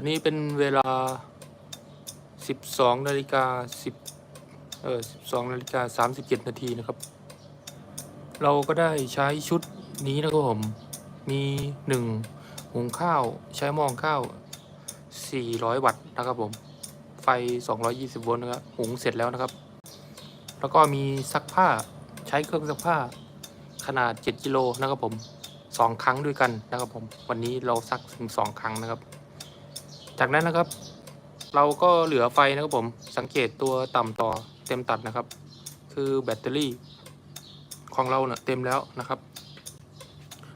อนนี้เป็นเวลา 12นาฬิกา10เออ12นาฬิกา37นาทีนะครับ เราก็ได้ใช้ชุดนี้นะครับผม มีหนึ่งหุงข้าวใช้หม้องข้าว 400 วัตต์นะครับผม ไฟ 220 โวลต์นะครับ หุงเสร็จแล้วนะครับ แล้วก็มีซักผ้าใช้เครื่องซักผ้าขนาด 7 กิโลนะครับผม 2 ครั้งด้วยกันนะครับผม วันนี้เราซักถึง 2 ครั้งนะครับ จากนั้นนะครับ เราก็เหลือไฟนะครับผมสังเกตตัวต่ำต่อเต็มตัดนะครับ คือแบตเตอรี่ของเราเนะ่ะเต็มแล้วนะครับ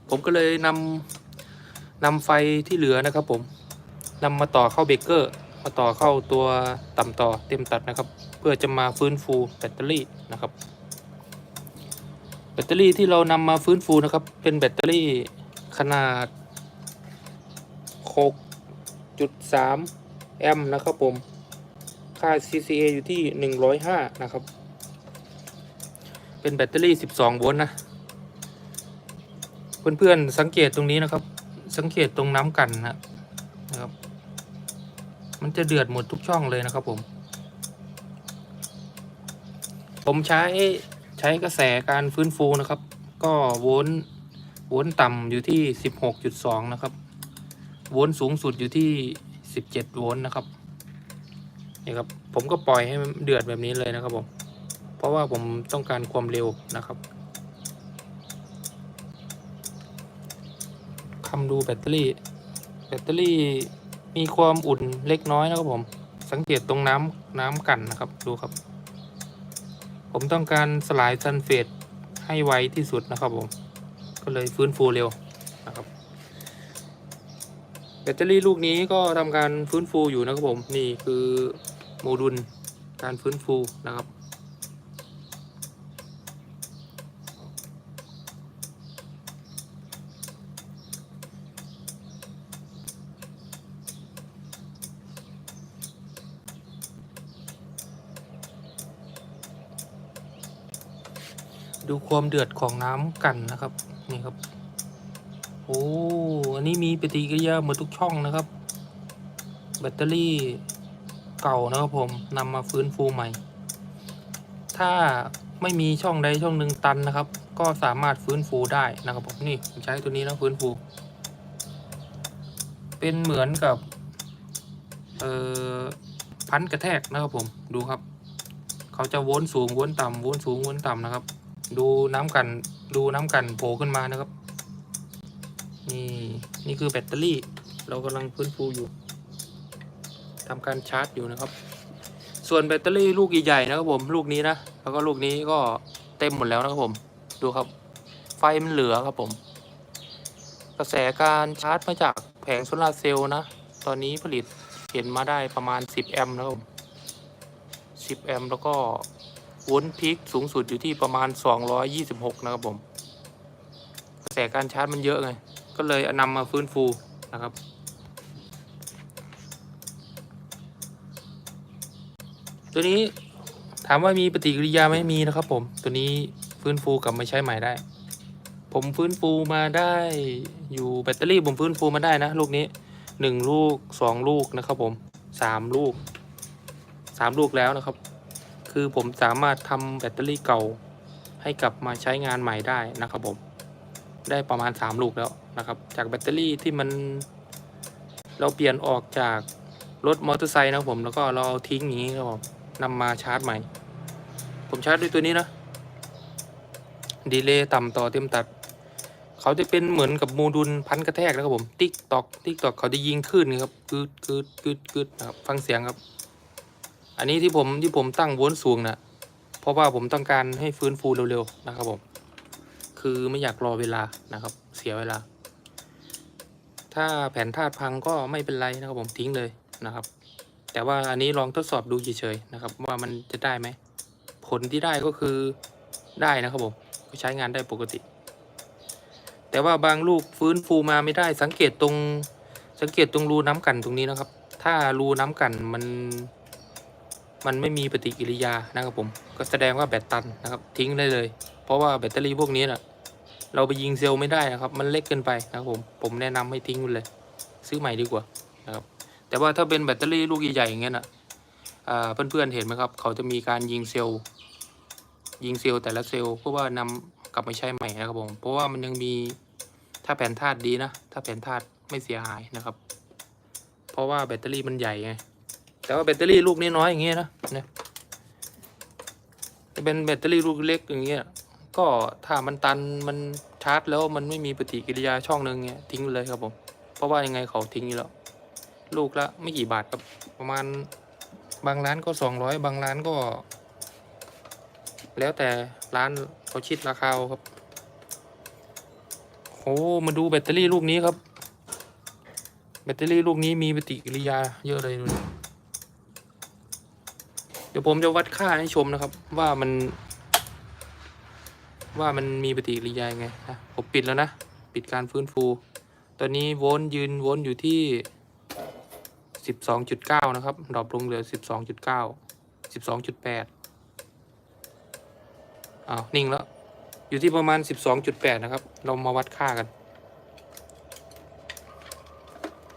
ผมก็เลยนำนำไฟที่เหลือนะครับ ผมนำมาต่อเข้าเบรกเกอร์ มาต่อเข้าตัวต่ำต่อเต็มตัดนะครับ เพื่อจะมาฟื้นฟูแบตเตอรี่นะครับ แบตเตอรี่ที่เรานำมาฟื้นฟูนะครับ เป็นแบตเตอรี่ขนาด 6.3 แอมป์นะครับผม ค่า CCA อยู่ที่ 105 นะครับ เป็นแบตเตอรี่ 12 โวลต์นะ เพื่อนๆ สังเกตตรงนี้นะครับ สังเกตตรงน้ำกันนะนะครับ มันจะเดือดหมดทุกช่องเลยนะครับผม ผมใช้ใช้กระแสการฟื้นฟูนะครับ ก็โวลต์โวลต์ต่ำอยู่ที่ 16.2 นะครับ โวลต์สูงสุดอยู่ที่ 17 โวลต์นะครับนี่ครับผมก็ปล่อยให้มันเดือดแบบนี้เลยนะครับผมเพราะว่าผมต้องการความเร็วนะครับคำดูแบตเตอรี่ แบตเตอรี่มีความอุ่นเล็กน้อยนะครับผม สังเกตตรงน้ำน้ำกันนะครับดูครับ ผมต้องการสลายซัลเฟตให้ไวที่สุดนะครับผม ก็เลยฟื้นฟูเร็ว แบตเตอรี่ลูกนี้ก็ทำการฟื้นฟูอยู่นะครับผมนี่คือโมดูลการฟื้นฟูนะครับ ดูความเดือดของน้ำกันนะครับนี่ครับ โอ้อันนี้มีปฏิกิริยาเหมือนทุกช่องนะครับ แบตเตอรี่เก่านะครับผมนำมาฟื้นฟูใหม่ ถ้าไม่มีช่องใดช่องหนึ่งตันนะครับ ก็สามารถฟื้นฟูได้นะครับผมนี่ผมใช้ตัวนี้แล้วฟื้นฟู เป็นเหมือนกับเอ่อพันกระแทกนะครับผมดูครับ เขาจะวนสูงวนต่ำวนสูงวนต่ำนะครับ ดูน้ำกันดูน้ำกันโผล่ขึ้นมานะครับ นี่นี่คือแบตเตอรี่ เรากำลังฟื้นฟูอยู่ทำการชาร์จอยู่นะครับ ส่วนแบตเตอรี่ลูกใหญ่ๆนะครับผมลูกนี้นะแล้วก็ลูกนี้ก็เต็มหมดแล้วนะครับผม ดูครับ ไฟมันเหลือครับผม กระแสการชาร์จมาจากแผงโซลาร์เซลล์นะ ตอนนี้ผลิตเห็นมาได้ประมาณ 10 แอมป์นะครับผม10 แอมป์แล้วก็วลต์พีคสูงสุดอยู่ที่ประมาณ 226 นะครับผม กระแสการชาร์จมันเยอะไง ก็เลยเอานำมาฟื้นฟูนะครับ ตัวนี้ถามว่ามีปฏิกิริยาไหมมีนะครับผม ตัวนี้ฟื้นฟูกลับมาใช้ใหม่ได้ ผมฟื้นฟูมาได้อยู่แบตเตอรี่ผมฟื้นฟูมาได้นะ ลูกนี้หนึ่งลูกสองลูกนะครับผมสามลูกสามลูกแล้วนะครับ คือผมสามารถทำแบตเตอรี่เก่าให้กลับมาใช้งานใหม่ได้นะครับผม ได้ประมาณ 3 ลูกแล้วนะครับ จากแบตเตอรี่ที่มันเราเปลี่ยนออกจากรถมอเตอร์ไซค์นะผมแล้วก็เราเอาทิ้งอย่างนี้ครับผมนำมาชาร์จใหม่ ผมชาร์จด้วยตัวนี้นะดีเลย์ต่ำต่อเต็มตัด เขาจะเป็นเหมือนกับโมดูลพันกระแทกนะครับผม ติ๊กตอกติ๊กตอกเขาจะยิงขึ้นครับกึดกึดกึดกึดนะครับฟังเสียงครับ อันนี้ที่ผมที่ผมตั้งวลต์สูงนะเพราะว่าผมต้องการให้ฟื้นฟูเร็วๆนะครับผม คือไม่อยากรอเวลานะครับ เสียเวลา ถ้าแผ่นธาตุพังก็ไม่เป็นไรนะครับผมทิ้งเลยนะครับ แต่ว่าอันนี้ลองทดสอบดูเฉยๆนะครับ ว่ามันจะได้ไหมผลที่ได้ก็คือได้นะครับผมก็ใช้งานได้ปกติ แต่ว่าบางลูกฟื้นฟูมาไม่ได้สังเกตตรงสังเกตตรงรูน้ำกันตรงนี้นะครับ ถ้ารูน้ำกันมันมันไม่มีปฏิกิริยานะครับผม ก็แสดงว่าแบตตันนะครับทิ้งได้เลย เพราะว่าแบตเตอรี่พวกนี้นะ เราไปยิงเซลล์ไม่ได้นะครับ มันเล็กเกินไปนะครับผม ผมแนะนำให้ทิ้งมันเลย ซื้อใหม่ดีกว่านะครับ แต่ว่าถ้าเป็นแบตเตอรี่ลูกใหญ่ๆอย่างเงี้ยนะเพื่อนๆเห็นไหมครับ เขาจะมีการยิงเซลล์ ยิงเซลล์แต่ละเซลล์เพื่อว่านำกลับมาใช้ใหม่นะครับผม เพราะว่ามันยังมี ถ้าแผ่นธาตุดีนะ ถ้าแผ่นธาตุไม่เสียหายนะครับ เพราะว่าแบตเตอรี่มันใหญ่ไง แต่ว่าแบตเตอรี่ลูกนี้น้อยอย่างเงี้ยนะเนี่ยเป็นแบตเตอรี่ลูกเล็กอย่างเงี้ย ก็ถ้ามันตันมันชาร์จแล้วมันไม่มีปฏิกิริยาช่องหนึ่งเงี้ยทิ้งเลยครับผม เพราะว่ายังไงเขาทิ้งอยู่แล้ว ลูกละไม่กี่บาทครับประมาณบางร้านก็สองร้อยบางร้านก็ แล้วแต่ร้านเขาคิดราคาครับโอ้มาดูแบตเตอรี่ลูกนี้ครับ แบตเตอรี่ลูกนี้มีปฏิกิริยาเยอะเลยดูเดี๋ยวผมจะวัดค่าให้ชมนะครับ ว่ามัน ว่ามันมีปฏิกิริยายังไงนะผมปิดแล้วนะ ปิดการฟื้นฟู ตอนนี้โวลต์ยืนโวลต์อยู่ที่สิบสองจุดเก้านะครับ ดรอปลงเหลือสิบสองจุดเก้าสิบสองจุดแปดอ้าว นิ่งแล้ว อยู่ที่ประมาณสิบสองจุดแปดนะครับ เรามาวัดค่ากัน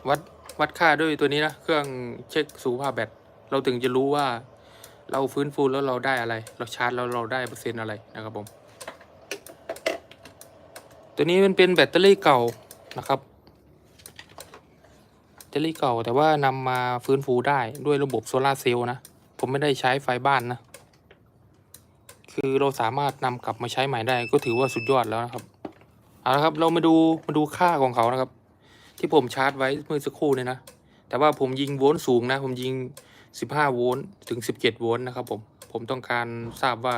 วัดวัดค่าด้วยตัวนี้นะ เครื่องเช็คสุขภาพแบต เราถึงจะรู้ว่าเราฟื้นฟูแล้วเราได้อะไร เราชาร์จแล้วเราได้เปอร์เซ็นต์อะไรนะครับผม ตัวนี้มันเป็นแบตเตอรี่เก่านะครับ แบตเตอรี่เก่าแต่ว่านำมาฟื้นฟูได้ด้วยระบบโซลาร์เซลล์นะ ผมไม่ได้ใช้ไฟบ้านนะ คือเราสามารถนำกลับมาใช้ใหม่ได้ก็ถือว่าสุดยอดแล้วนะครับ เอาละครับเรามาดูมาดูค่าของเขานะครับ ที่ผมชาร์จไว้เมื่อสักครู่เนี่ยนะ แต่ว่าผมยิงโวลต์สูงนะ ผมยิง 15 โวลต์ถึง 17 โวลต์นะครับผม ผมต้องการทราบว่า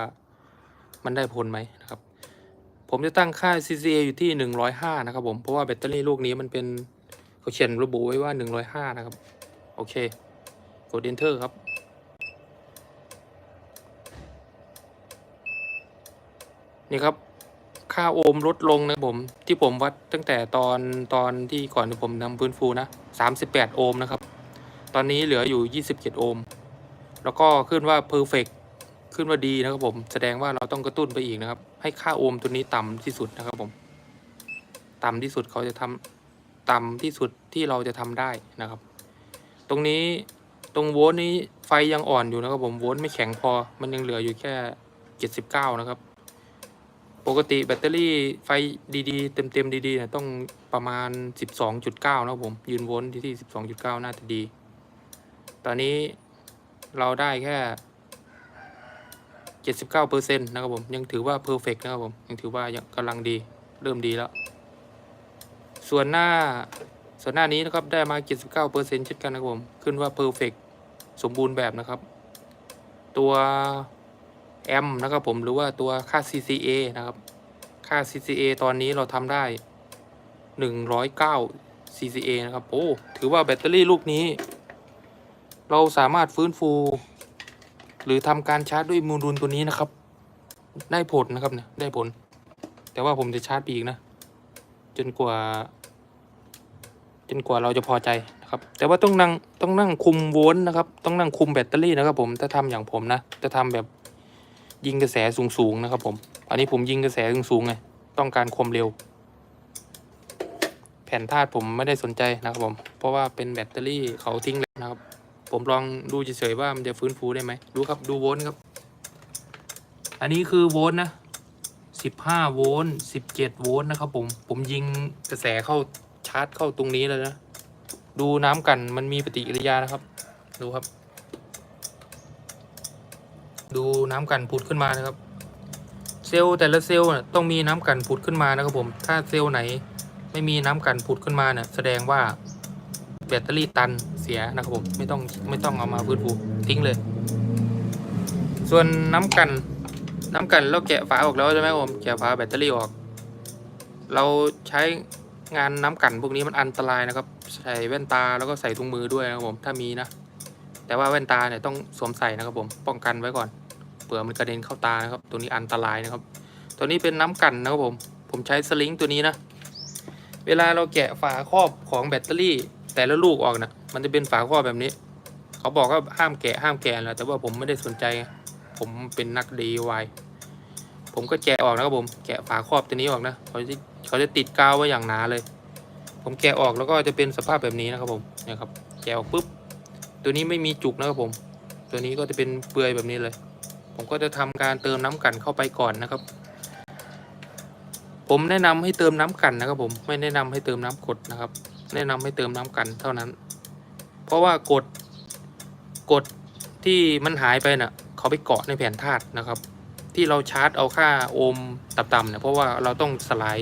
มันได้ผลไหมนะครับ ผมจะตั้งค่า CCA อยู่ที่ 105 นะครับผม เพราะว่าแบตเตอรี่ลูกนี้มันเป็นเขาเขียนระบุไว้ว่า 105 นะครับ โอเค กด Enter ครับ นี่ครับ ค่าโอห์มลดลงนะครับผม ที่ผมวัดตั้งแต่ตอนตอนที่ก่อนที่ผมนำพื้นฟูนะ 38 โอห์มนะครับ ตอนนี้เหลืออยู่ 27 โอห์ม แล้วก็ขึ้นว่า perfect ขึ้นว่าดีนะครับผม แสดงว่าเราต้องกระตุ้นไปอีกนะครับ ให้ค่าโอห์มตัวนี้ต่ำที่สุดนะครับผม ต่ำที่สุดเขาจะทำต่ำที่สุดที่เราจะทำได้นะครับ ตรงนี้ตรงโวลต์นี้ไฟยังอ่อนอยู่นะครับผมโวลต์ไม่แข็งพอมันยังเหลืออยู่แค่ 79 นะครับ ปกติแบตเตอรี่ไฟดีๆ เต็มๆดีๆเนี่ยต้องประมาณ 12.9 นะครับผม ยืนโวลต์ที่ที่12.9 น่าจะดี ตอนนี้เราได้แค่ 79%นะครับผมยังถือว่าเพอร์เฟกนะครับผมยังถือว่ายังกำลังดีเริ่มดีแล้ว ส่วนหน้าส่วนหน้านี้นะครับได้มา 79%เช่นกันนะครับผมขึ้นว่าเพอร์เฟกสมบูรณ์แบบนะครับ ตัวแอมนะครับผมหรือว่าตัวค่า CCA นะครับ ค่า CCA ตอนนี้เราทำได้ 109 CCA นะครับ โอ้ ถือว่าแบตเตอรี่ลูกนี้ เราสามารถฟื้นฟู หรือทำการชาร์จด้วยมูลตัวนี้นะครับ ได้ผลนะครับเนี่ยได้ผล แต่ว่าผมจะชาร์จไปอีกนะ จนกว่า จนกว่าเราจะพอใจนะครับ แต่ว่าต้องนั่งต้องนั่งคุมโวลต์นะครับ ต้องนั่งคุมแบตเตอรี่นะครับ ผมถ้าทำอย่างผมนะจะทำแบบยิงกระแสสูงๆนะครับ ผม อันนี้ผมยิงกระแสสูงๆไงต้องการความเร็ว แผ่นธาตุผมไม่ได้สนใจนะครับผม เพราะว่าเป็นแบตเตอรี่เขาทิ้งแล้วนะครับ ผมลองดูเฉยๆว่ามันจะฟื้นฟูได้ไหมดูครับดูโวลต์ครับ อันนี้คือโวลต์นะ15โวลต์17โวลต์นะครับผมผมยิงกระแสเข้าชาร์จเข้าตรงนี้เลยนะ ดูน้ำกันมันมีปฏิกิริยานะครับ ดูครับ ดูน้ำกันผุดขึ้นมานะครับ เซลล์แต่ละเซลล์ต้องมีน้ำกันผุดขึ้นมานะครับผม ถ้าเซลล์ไหนไม่มีน้ำกันผุดขึ้นมาเนี่ยแสดงว่า แบตเตอรี่ตันเสียนะครับผมไม่ต้องไม่ต้องเอามาฟื้นฟูทิ้งเลย ส่วนน้ำกันน้ำกันเราแกะฝาออกแล้วใช่ไหมครับผมแกะฝาแบตเตอรี่ออก เราใช้งานน้ำกันพวกนี้มันอันตรายนะครับ ใส่แว่นตาแล้วก็ใส่ถุงมือด้วยนะครับผมถ้ามีนะ แต่ว่าแว่นตาเนี่ยต้องสวมใส่นะครับผมป้องกันไว้ก่อนเผื่อมันกระเด็นเข้าตานะครับ ตัวนี้อันตรายนะครับ ตัวนี้เป็นน้ำกันนะครับผม ผมใช้สลิงตัวนี้นะ เวลาเราแกะฝาครอบของแบตเตอรี่ แต่ละลูกออกนะมันจะเป็นฝาครอบแบบนี้ เขาบอกว่าห้ามแกะห้ามแกะแหละแต่ว่าผมไม่ได้สนใจ ผมเป็นนัก DIY ผมก็แกะออกนะครับผมแกะฝาครอบตัวนี้ออกนะเขาจะเขาจะติดกาวไว้อย่างหนาเลย ผมแกะออกแล้วก็จะเป็นสภาพแบบนี้นะครับผมเนี่ยครับแกะออกปุ๊บตัวนี้ไม่มีจุกนะครับผม ตัวนี้ก็จะเป็นเปลือยแบบนี้เลย ผมก็จะทำการเติมน้ำกันเข้าไปก่อนนะครับ ผมแนะนำให้เติมน้ำกันนะครับ ผมไม่แนะนำให้เติมน้ำกดนะครับ แนะนำให้เติมน้ำกันเท่านั้น เพราะว่ากดกดที่มันหายไปน่ะเขาไปเกาะในแผ่นธาตุนะครับ ที่เราชาร์จเอาค่าโอห์มต่ำๆเนี่ยเพราะว่าเราต้องสลาย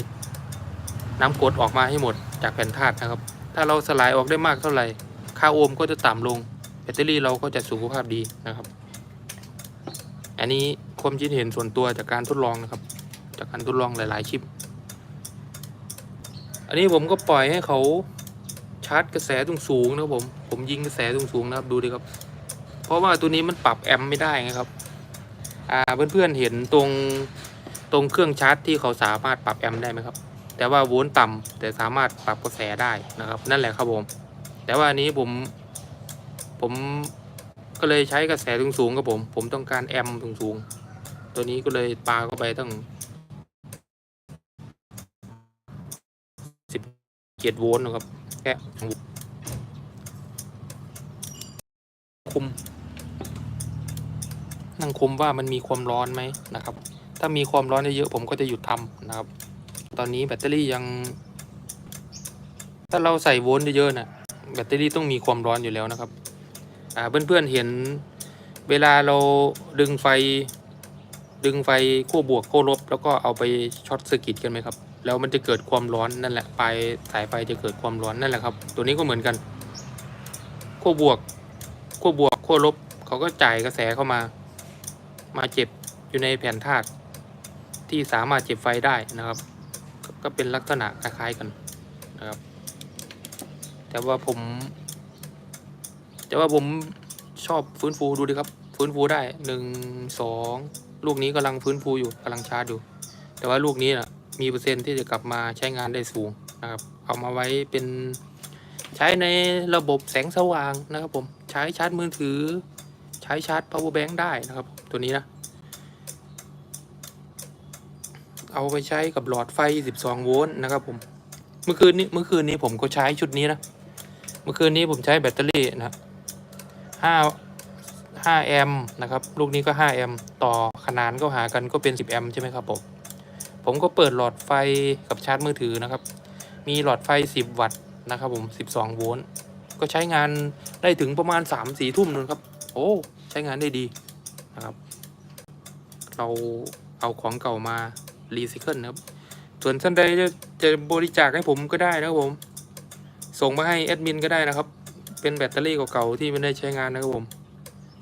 น้ำกดออกมาให้หมดจากแผ่นธาตุนะครับ ถ้าเราสลายออกได้มากเท่าไหร่ ค่าโอห์มก็จะต่ำลง แบตเตอรี่เราก็จะสุขภาพดีนะครับ อันนี้ความคิดเห็นส่วนตัวจากการทดลองนะครับ จากการทดลองหลาย ๆ คลิป อันนี้ผมก็ปล่อยให้เขาชาร์จกระแสตรงสูงๆนะครับผม ผมยิงกระแสตรงสูงๆนะครับดูดิครับ เพราะว่าตัวนี้มันปรับแอมไม่ได้ไงครับ อ่าเพื่อนๆเห็นตรงตรงเครื่องชาร์จที่เขาสามารถปรับแอมได้ไหมครับ แต่ว่าโวลต์ต่ำแต่สามารถปรับกระแสได้นะครับ นั่นแหละครับผม แต่ว่าอันนี้ผมผมก็เลยใช้กระแสสูงๆครับผม ผมต้องการแอมป์สูงๆตัวนี้ก็เลยปาเข้าไปตั้ง จ็ดโวลต์นะครับแค่คุม นั่งคุมว่ามันมีความร้อนไหมนะครับ ถ้ามีความร้อนเยอะๆผมก็จะหยุดทำนะครับ ตอนนี้แบตเตอรี่ยัง ถ้าเราใส่โวลต์เยอะๆนะแบตเตอรี่ต้องมีความร้อนอยู่แล้วนะครับ อ่าเพื่อนๆเห็นเวลาเราดึงไฟ ดึงไฟขั้วบวกขั้วลบ แล้วก็เอาไปช็อตเซอร์กิตกันไหมครับ แล้วมันจะเกิดความร้อนนั่นแหละปลายสายไฟจะเกิดความร้อนนั่นแหละครับ ตัวนี้ก็เหมือนกันขั้วบวกขั้วบวกขั้วลบเขาก็จ่ายกระแสเข้ามา มาเจ็บอยู่ในแผ่นธาตุที่สามารถเจ็บไฟได้นะครับ ก็เป็นลักษณะคล้ายๆกันนะครับ แต่ว่าผม แต่ว่าผมชอบฟื้นฟูดูดิครับ ฟื้นฟูได้หนึ่งสองลูกนี้กำลังฟื้นฟูอยู่กำลังชาร์จอยู่ แต่ว่าลูกนี้นะ มีเปอร์เซ็นต์ที่จะกลับมาใช้งานได้สูงนะครับ เอามาไว้เป็นใช้ในระบบแสงสว่างนะครับผมใช้ชาร์จมือถือ ใช้ชาร์จ power bank ได้นะครับตัวนี้นะ เอาไปใช้กับหลอดไฟ 12 โวลต์นะครับผมเมื่อคืนนี้เมื่อคืนนี้ผมก็ใช้ชุดนี้นะเมื่อคืนนี้ผมใช้แบตเตอรี่นะห้าห้าแอมป์นะครับ ลูกนี้ก็ห้าแอมป์ต่อขนานก็หากันก็เป็นสิบแอมป์ใช่ไหมครับผม ผมก็เปิดหลอดไฟกับชาร์จมือถือนะครับ มีหลอดไฟสิบวัตต์นะครับผมสิบสองโวลต์ก็ใช้งานได้ถึงประมาณสามสี่ทุ่มนึงครับ โอ้ใช้งานได้ดีนะครับ เราเอาของเก่ามารีไซเคิลนะครับ ส่วนท่านใดจะจะบริจาคให้ผมก็ได้นะครับผม ส่งมาให้แอดมินก็ได้นะครับ เป็นแบตเตอรี่เก่าๆที่ไม่ได้ใช้งานนะครับผม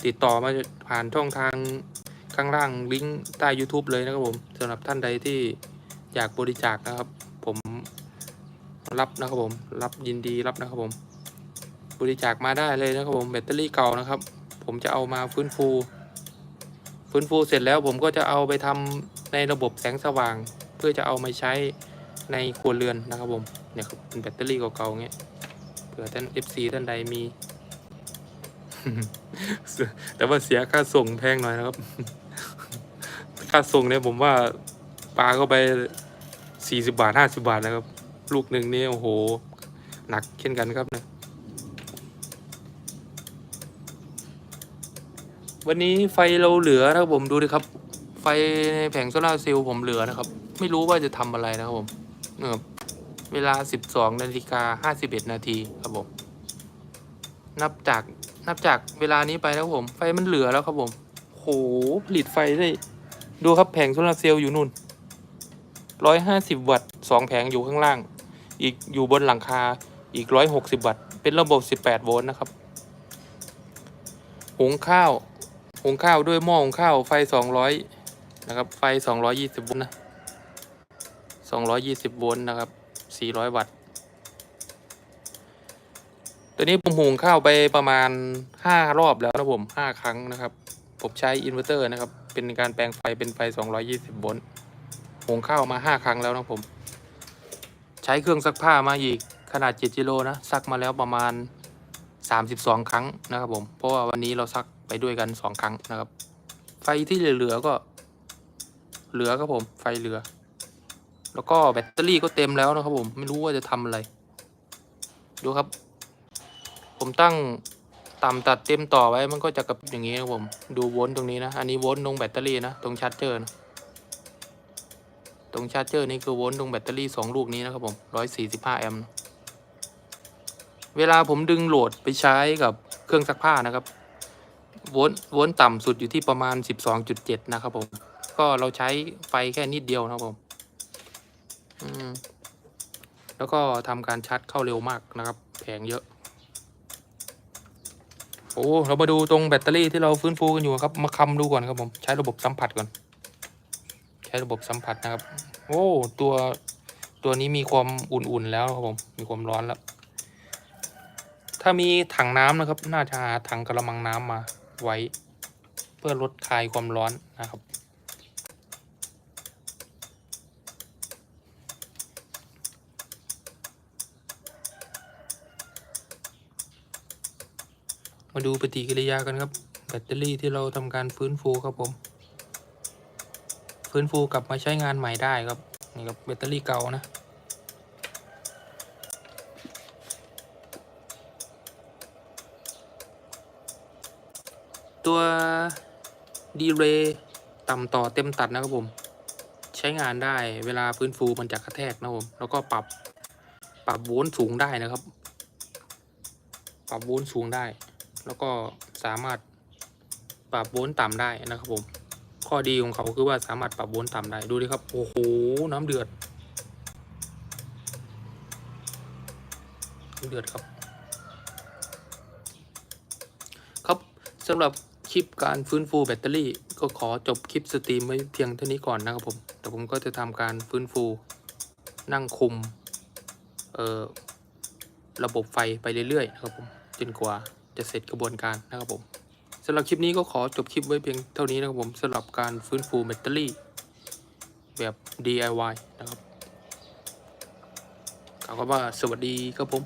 ติดต่อมาผ่านช่องทาง ข้างล่างลิงก์ใต้ YouTube เลยนะครับผมสำหรับท่านใดที่อยากบริจาคนะครับ ผมรับนะครับผม รับยินดีรับนะครับผม บริจาคมาได้เลยนะครับผมแบตเตอรี่เก่านะครับ ผมจะเอามาฟื้นฟู ฟื้นฟูเสร็จแล้วผมก็จะเอาไปทำในระบบแสงสว่าง เพื่อจะเอามาใช้ในครัวเรือนนะครับผมเนี่ยครับเป็นแบตเตอรี่เก่าๆเงี้ยเผื่อท่าน FC ท่านใดมี แต่ว่าเสียค่าส่งแพงหน่อยนะครับ ค่าส่งเนี่ยผมว่าปลาเข้าไปสี่สิบาทห้าสิบาทนะครับ ลูกหนึ่งนี่โอ้โห หนักเช่นกันครับเนี่ยวันนี้ไฟเราเหลือนะครับผมดูดิครับ ไฟในแผงโซลาร์เซลล์ผมเหลือนะครับ ไม่รู้ว่าจะทำอะไรนะครับผมเนี่ยครับเวลา 12นาฬิกา51 นาทีครับผม นับจากนับจากเวลานี้ไปนะครับผม ไฟมันเหลือแล้วครับผม โหผลิตไฟได้ ดูครับแผงโซลาร์เซลล์อยู่นู่น 150 วัตต์สองแผงอยู่ข้างล่าง อีกอยู่บนหลังคาอีก 160 วัตต์ เป็นระบบ 18 โวลต์นะครับ หุงข้าว หุงข้าวด้วยหม้อหุงข้าวไฟ 200 นะครับ ไฟ 220 โวลต์นะ 220 โวลต์นะครับ 400 วัตต์ ตัวนี้ผมหุงข้าวไปประมาณ 5 รอบแล้วนะผม 5 ครั้งนะครับ ผมใช้อินเวอร์เตอร์นะครับ เป็นการแปลงไฟเป็นไฟ 220 โวลต์หุงข้าวมา 5 ครั้งแล้วนะผม ใช้เครื่องซักผ้ามาอีกขนาด 7 กิโลนะ ซักมาแล้วประมาณ 32 ครั้งนะครับผม เพราะว่าวันนี้เราซักไปด้วยกัน 2 ครั้งนะครับ ไฟที่เหลือก็ เหลือครับผม ไฟเหลือ แล้วก็แบตเตอรี่ก็เต็มแล้วนะครับผม ไม่รู้ว่าจะทำอะไร ดูครับ ผมตั้ง ต่ำตัดเต็มต่อไว้มันก็จะกระพริบอย่างนี้นะผม ดูโวลต์ตรงนี้นะ อันนี้โวลต์ตรงแบตเตอรี่นะ ตรงชาร์จเจอร์นะ ตรงชาร์จเจอร์นี่คือโวลต์ตรงแบตเตอรี่สองลูกนี้นะครับผมร้อยสี่สิบห้าแอมป์เวลาผมดึงโหลดไปใช้กับเครื่องซักผ้านะครับ โวลต์โวลต์ต่ำสุดอยู่ที่ประมาณสิบสองจุดเจ็ดนะครับผม ก็เราใช้ไฟแค่นิดเดียวนะครับผมอืมแล้วก็ทำการชาร์จเข้าเร็วมากนะครับ แผงเยอะ โอ้เรามาดูตรงแบตเตอรี่ที่เราฟื้นฟูกันอยู่ครับ มาคำดูก่อนครับผม ใช้ระบบสัมผัสก่อน ใช้ระบบสัมผัสนะครับ โอ้ตัวตัวนี้มีความอุ่นๆแล้วครับผม มีความร้อนแล้ว ถ้ามีถังน้ำนะครับ น่าจะหาถังกระมังน้ำมาไว้ เพื่อลดคลายความร้อนนะครับ มาดูปฏิกิริยากันครับ แบตเตอรี่ที่เราทำการฟื้นฟูครับผม ฟื้นฟูกลับมาใช้งานใหม่ได้ครับนี่ครับแบตเตอรี่เก่านะตัวดีเรย์ต่ำต่อเต็มตัดนะครับผม ใช้งานได้เวลาฟื้นฟูมันจะกระแทกนะครับผม แล้วก็ปรับปรับโวลต์สูงได้นะครับ ปรับโวลต์สูงได้ แล้วก็สามารถปรับโวลต์ต่ำได้นะครับผม ข้อดีของเขาคือว่าสามารถปรับโวลต์ต่ำได้ดูดิครับโอ้โหน้ำเดือดน้ำเดือดครับ ครับสำหรับคลิปการฟื้นฟูแบตเตอรี่ ก็ขอจบคลิปสตรีมไว้เพียงเท่านี้ก่อนนะครับผมแต่ผมก็จะทำการฟื้นฟูนั่งคุม เอ่อ ระบบไฟไปเรื่อยๆนะครับผมจนกว่า จะเสร็จกระบวนการนะครับผมสำหรับคลิปนี้ก็ขอจบคลิปไว้เพียงเท่านี้นะครับผมสำหรับการฟื้นฟูแบตเตอรี่ แบบ DIY นะครับกล่าวคำว่าสวัสดีครับผม